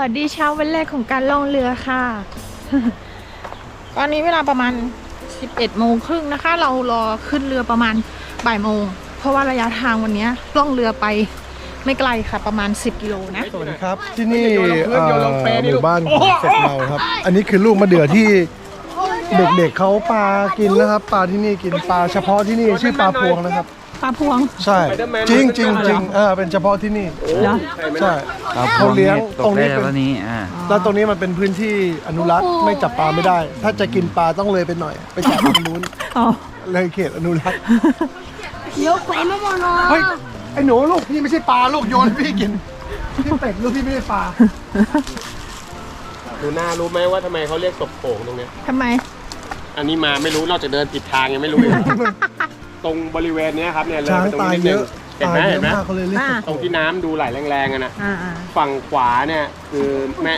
วัสดีเช้าวันแรกของการล่องเรือค่ะ ตอนนี้เวลาประมาณ 11โมงครึ่งนะคะ เรารอขึ้นเรือประมาณบ่ายโมง เพราะว่าระยะทางวันนี้ล่องเรือไปไม่ไกลค่ะประมาณ 10 กิโลนะ สวัสดีครับ ที่นี่โยนลงพื้นเอ่อโยนลงเปรย์นี่หลูมู่กบ้านของเสร็จเมาครับ อันนี้คือลูกมะเดื่อที่เด็กๆเขาปลากินนะครับ ปลาที่นี่กินปลาเฉพาะที่นี่ชื่อปลาพวงนะครับ ปลาพวง ใช่ Spiderman จริงจริงจริงเออเป็นเฉพาะที่นี่ เหรอ ใช่ไหมใช่ครับเขาเลี้ยงตตรกงได้นี้แล้วเป็นวันนี้อ่าแล้วตรงนี้มันเป็นพื้นที่อนุรักษ์ไม่จับปลาไม่ได้ ถ้าจะกินปลาต้องเลยไปหน่อย ไปจับตรงนู้นอ๋อเลยเขตอนุรักษ์ยกไปไม่หมดเลยเฮ้ยไอ้หนูลูกพี่ไม่ใช่ปลาลูกโยนให้พี่กินพี่เป็ดลูกพี่ไม่ใช่ปลาดูหน้ารู้ไหมว่าทำไมเขาเรียกศพโขงตรงเนี้ยทำไม อันนี้มาไม่รู้นอกจากเดินผิดทางยังไม่รู้เลย ตรงบริเวณเนี้ยครับเนี่ยเลยช้างไปตรงตายนี้นิดเยนึงอะเห็นตายไหมเยเห็นไหมอะมากเขาเลยเรียกอ่า ตรงที่น้ำดูไหลแรงๆอะนะอ่าฝั่งขวาเนี่ยคือแม่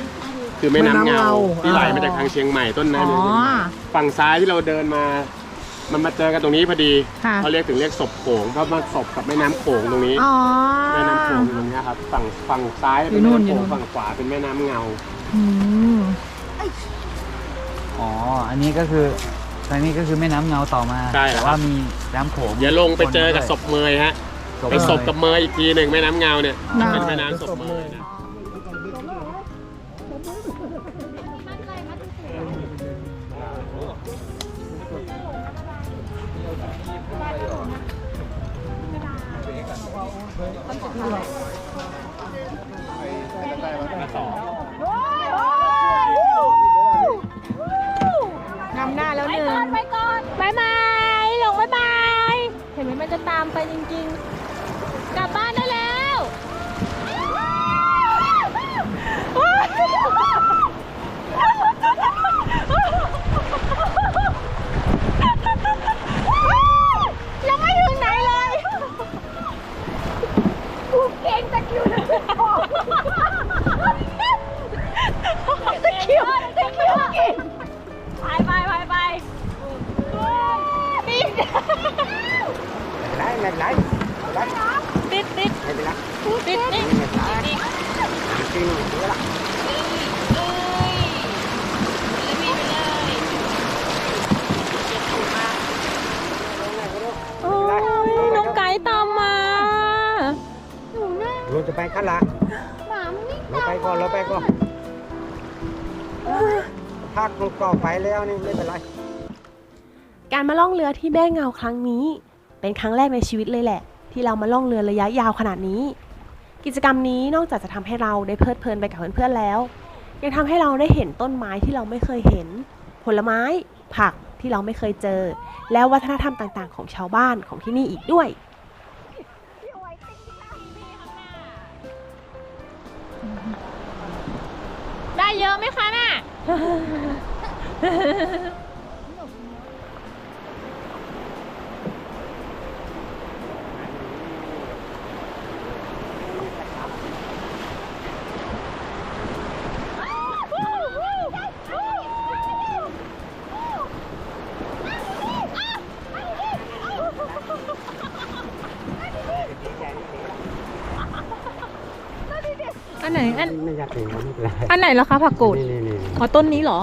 คือแม่น้ำเงาที่ไหลมาจากทางเชียงใหม่ต้นอ๋อน้ำเนี่ยฝั่งซ้ายที่เราเดินมา มันมาเจอกันตรงนี้พอดีค่ะ เขาเรียกถึงเรียกศพโขงเพราะมันศพกับแม่น้ำโขงตรงนี้ อ๋อ แม่น้ำโขงอยู่ตรงเนี้ยครับฝั่งฝั่งซ้ายเป็นอยู่นู่แม่นน้ำอยู่นู่นโขงฝั่งขวาเป็นแม่น้ำเงา อืม อ๋อ อันนี้ก็คือ ทางนี้ก็คือแม่น้ำเงาต่อมาใช่ครับ แต่ว่ามีน้ำโขงเดี๋ยวลงไปเจอกับศพเมยฮะศพไปศพกับเมยอีกทีหนึ่งแม่น้ำเงาเนี่ยน่าเป็นแม่น้ำศพเมยนะนามไปจริงๆ กลับบ้านได้แล้วยังไม่ถึงไหนเลยกูเก่งตะคิวเลยตะคิวตะคิวเก่งไปไปไปไป ติดติดติดติดติดโอ้ยน้องไก่ตามมาเราจะไปข้างหลังเราไปก่อนเราไปก่อนพักลงต่อไปแล้วนี่ไม่เป็นไรการมาล่องเรือที่แม่เงาครั้งนี้ เป็นครั้งแรกในชีวิตเลยแหละ ที่เรามาล่องเรือระยะยาวขนาดนี้ กิจกรรมนี้นอกจากจะทำให้เราได้เพลิดเพลินไปกับเพื่อนๆแล้ว ยังทำให้เราได้เห็นต้นไม้ที่เราไม่เคยเห็น ผลไม้ ผักที่เราไม่เคยเจอ แล้ววัฒนธรรมต่างๆ ของชาวบ้านของที่นี่อีกด้วยได้เยอะไหมคะน่ะ อันไหน อันไม่อยากถึงไม่เป็นไรอันไหนเหรอคะผักกูดนี่นี่นี่อ๋อต้นนี้เหรอ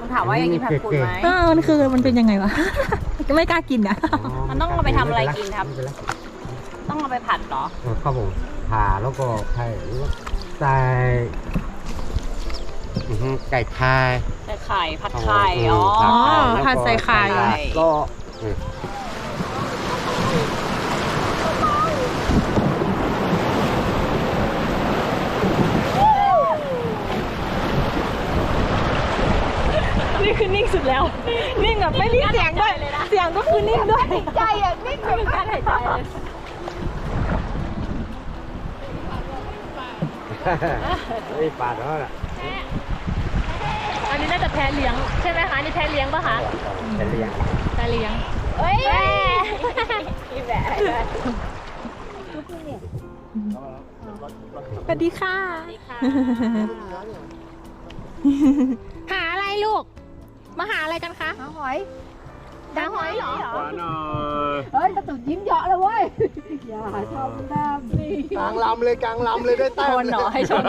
มันถามว่าอย่างนี้ผักกูดไหมเออมันคือมันเป็นยังไงวะ จะไม่กล้ากินอะมันต้องเอาไปทำอะไรกินครับไม่เป็นไรต้องเอาไปผัดเหรอเออข้าวผมผ่าแล้วก็ไข่ใส่อื้อหือไก่พายใส่ไข่ผัดไข่อ๋ออ๋อผัดใส่ไข่ก็ นี่คือนิ่งสุดแล้ว นิ่งแบบไม่รีบเสียงด้วย เสียงก็คือนิ่งด้วยใจอะนี่คือการหายใจเลยไม่ปาดแล้วล่ะอันนี้น่าจะแพ้เลี้ยงใช่ไหมคะอันนี่แพ้เลี้ยงป่ะคะจะเลี้ยงแพ้เลี้ยงเฮ้ยพี่แบะสวัสดีค่ะ หาอะไรลูก มาหาอะไรกันคะ หาหอยดังหอยเหรอ ขวาหน่อยเฮ้ยตะตุ่ยิ้มเยอะเลยเว้ย อย่าชอบน้ำนี่กลางลำเลยกลางลำเลยได้แต้มชนเหรอให้ชน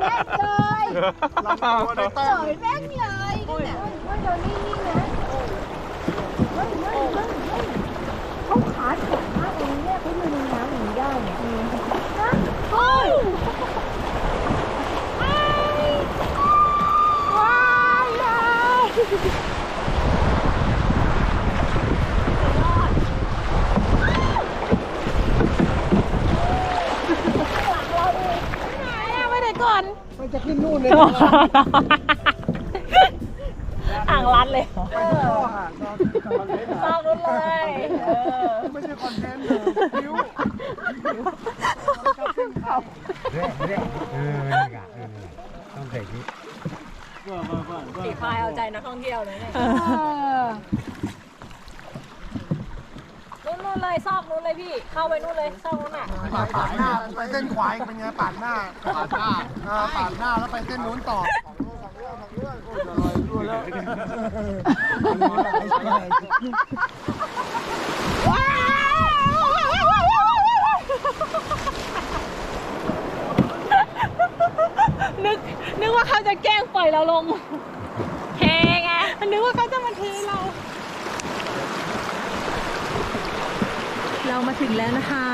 แม่งเลยลำตัวได้แต้มเฉยแม่งเลยนี่แหละเฮ้ยเดี๋ยวนี้นี่นะเฮ้ยเฮ้ยเฮ้ยเฮ้ยเขาขาแข็งมากเลยเนี่ยเขาอยู่ในน้ำอย่างนี้ได้เนี่ยฮะเฮ้ยว้ายว้ายไหนอะไปไหนก่อน มัน จะขึ้นนู่นเลยอ่างรัดเลยไปทุกข้อหาตอนซอกนู้นเลยไม่ใช่คอนเทนต์เลยคิ้วสีพายเอาใจนักท่องเที่ยวเลยเนี่ยนู้น นู้นเลยซอกนู้นเลยพี่ เข้าไปนู้นเลยซอกนู้นอะปาดหน้าไปเส้นขวายเป็นไงปาดหน้าปาดหน้าปาดหน้าแล้วไปเส้นนู้นต่อนึกนึกว่าเขาจะแกล้งปล่อยเราลงเทไงนึกว่าเขาจะมาเทเรา เรามาถึงแล้วนะคะ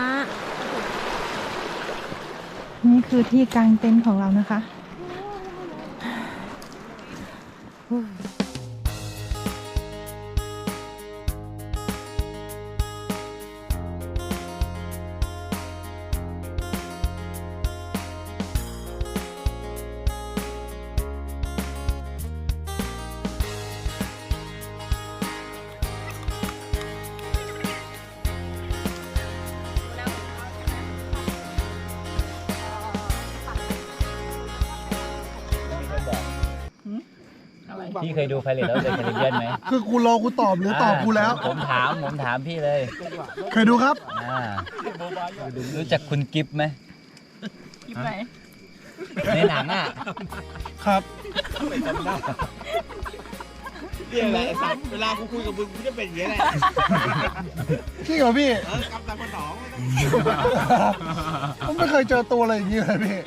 นี่คือที่กางเต็นท์ของเรานะคะ พี่เคยดูไพเรตแล้วเดอะแคริบเบียนไหมคือกูรอกูตอบหรือตอบกูแล้ว ผมถามผมถามพี่เลยเคยดูครับ อ่ารู้จักคุณกิฟต์ไหมกิฟไหนในหนังอะครับเนี่ยแหละไอ้สัตว์เวลากูคุยกับมึงกูจะเป็นอย่างนี้แหละจริงเหรอพี่เออกำลังคนหนองผมไม่เคยเจอตัวอะไรอย่างนี้เลยพี่